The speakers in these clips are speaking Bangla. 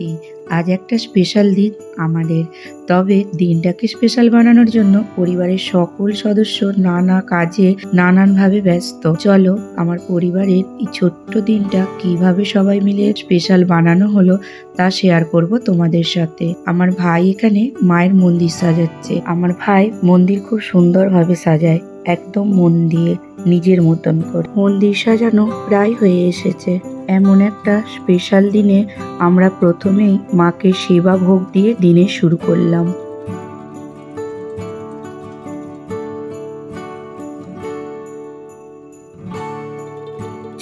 সত্যি আজ একটা স্পেশাল দিন আমাদের। তবে দিনটাকে স্পেশাল বানানোর জন্য পরিবারের সকল সদস্য নানা কাজে নানানভাবে ব্যস্ত। চলো আমার পরিবারের এই ছোট্ট দিনটা কীভাবে সবাই মিলে স্পেশাল বানানো হলো তা শেয়ার করব তোমাদের সাথে। আমার ভাই এখানে মায়ের মন্দির সাজাচ্ছে। আমার ভাই মন্দির খুব সুন্দরভাবে সাজায়। একদম মন দিয়ে নিজের মতন করে। মন্দির সাজানো প্রায় হয়ে এসেছে। এমন একটা স্পেশাল দিনে আমরা প্রথমেই মাকে সেবা ভোগ দিয়ে দিনে শুরু করলাম।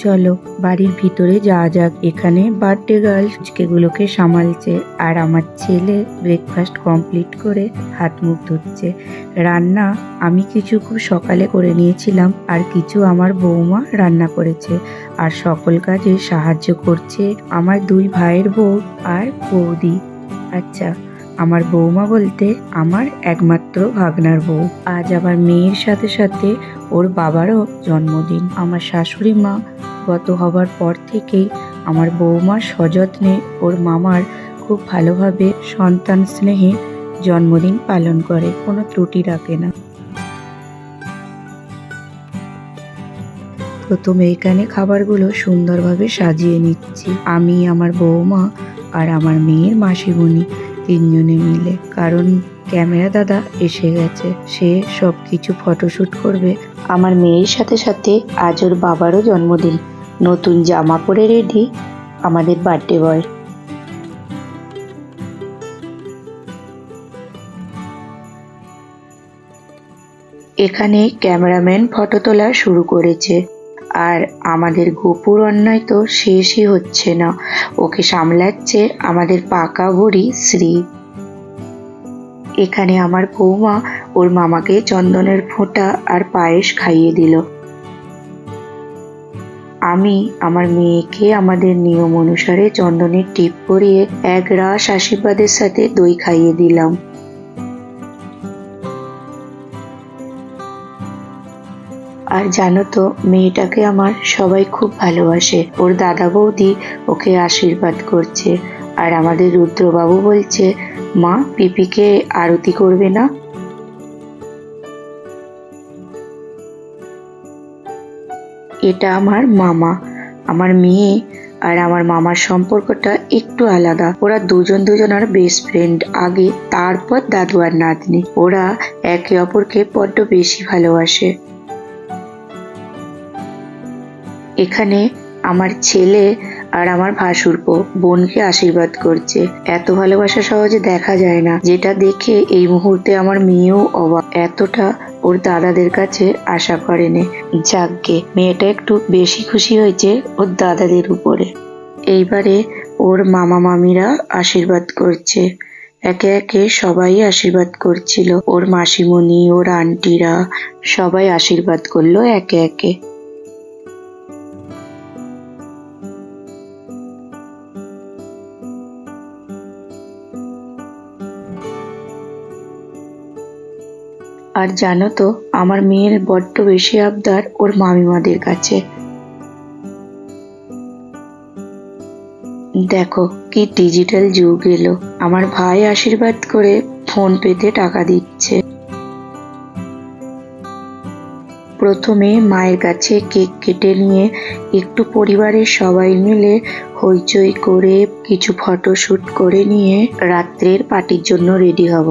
চলো, বাড়ির ভিতরে যাওয়া যাক। এখানে বার্থডে গার্ল গুলোকে সামালছে আর আমার ছেলে ব্রেকফাস্ট কমপ্লিট করে হাত মুখ ধুচ্ছে। রান্না আমি কিছু খুব সকালে করে নিয়েছিলাম আর কিছু আমার বৌমা রান্না করেছে আর সকল কাজে সাহায্য করছে আমার দুই ভাইয়ের বউ আর বৌদি। আচ্ছা আমার বৌমা বলতে আমার একমাত্র ভাগনার বউ। আজ আবার মেয়ের সাথে সাথে ওর বাবারও জন্মদিন। আমার শাশুড়ি মা গত হবার পর থেকেই আমার বৌমার সযত্নে ওর মামার খুব ভালোভাবে সন্তান স্নেহে জন্মদিন পালন করে, কোনো ত্রুটি রাখে না। প্রথমে এখানে খাবারগুলো সুন্দরভাবে সাজিয়ে নিচ্ছি। আমি, আমার বৌমা আর আমার মেয়ের মাসিমণি। তিনজনে মিলে। কারণ ক্যামেরা দাদা এসে গেছে। সে সব কিছু ফটোশ্যুট করবে। আমার মেয়ের সাথে সাথে আজ ওর বাবারও জন্মদিন। নতুন জামা পরে রেডি আমাদের বার্থডে বয় এখানে ক্যামেরাম্যান ফটো তোলা শুরু করেছে। আর আমাদের গোপুর অন্যায় তো শেষই হচ্ছে না। ওকে সামলাচ্ছে আমাদের পাকা বুড়ি শ্রী। এখানে আমার বৌমা ওর মামাকে চন্দনের ফোঁটা আর পায়েস খাইয়ে দিল। আমি আমার মেয়েকে আমাদের নিয়ম অনুসারে চন্দনের টিপ পরিয়ে এক রাস আশীর্বাদের সাথে দই খাইয়ে দিলাম। আর জানো তো, মেয়েটাকে আমার সবাই খুব ভালোবাসে। ওর দাদা বৌদি ওকে আশীর্বাদ করছে। আর আমাদের রুদ্রবাবু বলছে, মা, পিপিকে আরতি করবে না? এটা আমার মামা, আমার মেয়ে আর আমার মামার সম্পর্কটা একটু আলাদা। ওরা দুজন দুজনের বেস্ট ফ্রেন্ড আগে তারপর দাদু আর নাতনি। ওরা একে অপরকে বড্ড বেশি ভালোবাসে। এখানে আমার ছেলে আর আমার ভাসুরপো বোনকে আশীর্বাদ করছে। এত ভালোবাসা সহজে দেখা যায় না, যেটা দেখে এই মুহূর্তে আমার মেয়েও অবাক। এতটা ওর দাদাদের কাছে আশা করেনি। যাকগে, মেয়েটা একটু বেশি খুশি হয়েছে ওর দাদাদের উপরে। এইবারে ওর মামা মামিরা আশীর্বাদ করছে। একে একে সবাই আশীর্বাদ করছিল। ওর মাসিমণি, ওর আন্টিরা সবাই আশীর্বাদ করল একে একে। আর জানো তো, আমার মেয়ের বড্ড বেশি আবদার ওর মামিমাদের কাছে। দেখো কি ডিজিটাল যুগ এলো। আমার ভাই আশীর্বাদ করে ফোন পেতে টাকা দিচ্ছে। প্রথমে মায়ের কাছে কেক কেটে নিয়ে একটু পরিবারের সবাই মিলে হইচই করে কিছু ফটো শুট করে নিয়ে রাত্রের পার্টির জন্য রেডি হব।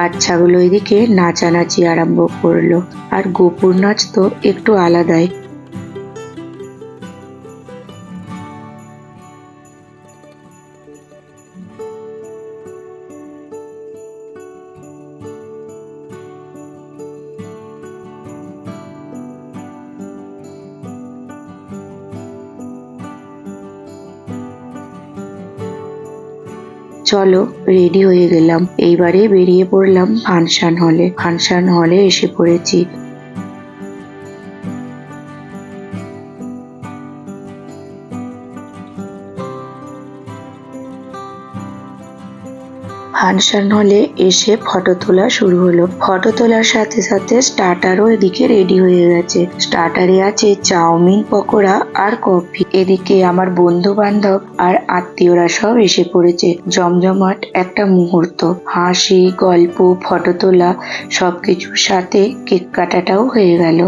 বাচ্চাগুলো এদিকে নাচানাচি আরম্ভ করল। আর গোপুর নাচ তো একটু আলাদাই। চলো রেডি হয়ে গেলাম। এইবারে বেরিয়ে পড়লাম ফাংশন হলে ফাংশন হলে এসে পড়েছি। ফাংশন হলে এসে ফটো তোলা শুরু হলো। ফটো তোলার সাথে সাথে স্টার্টারও এদিকে রেডি হয়ে গেছে। স্টার্টারে আছে চাউমিন, পকোড়া আর কফি। এদিকে আমার বন্ধু বান্ধব আর আত্মীয়রা সব এসে পড়েছে। জমজমাট একটা মুহূর্ত। হাসি, গল্প, ফটো তোলা, সবকিছুর সাথে কেক কাটাটাও হয়ে গেল।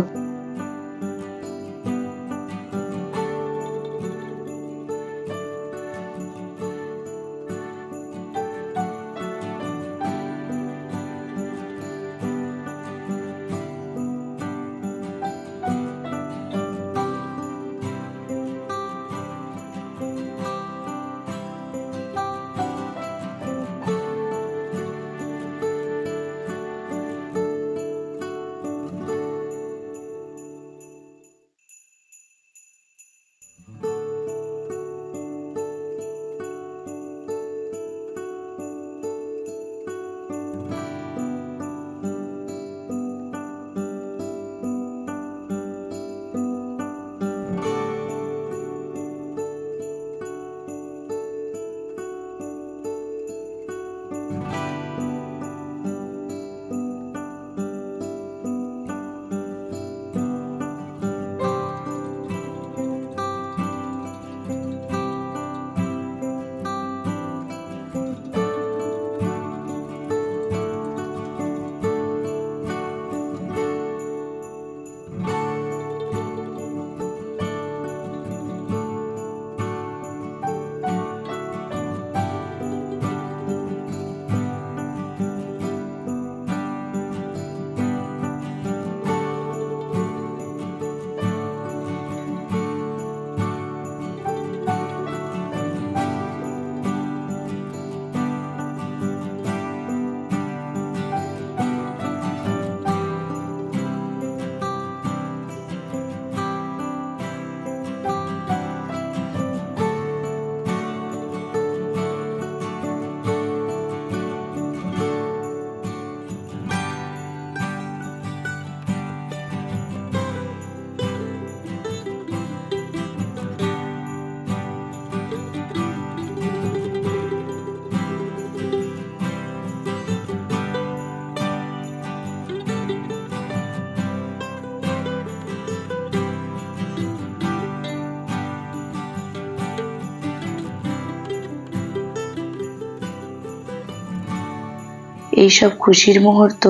এইসব খুশির মুহূর্ত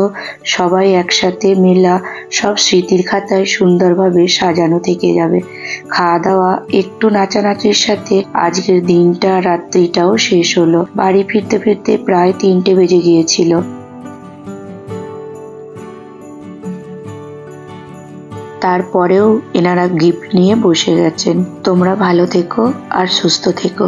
সবাই একসাথে মেলা সব স্মৃতির খাতায় সুন্দরভাবে সাজানো থেকে যাবে। খাওয়া দাওয়া একটু নাচানাচির সাথে আজকের দিনটা, রাত্রিটাও শেষ হলো। বাড়ি ফিরতে ফিরতে প্রায় তিনটে বেজে গিয়েছিল। তারপরেও এনারা গিফট নিয়ে বসে গেছেন। তোমরা ভালো থেকো আর সুস্থ থেকো।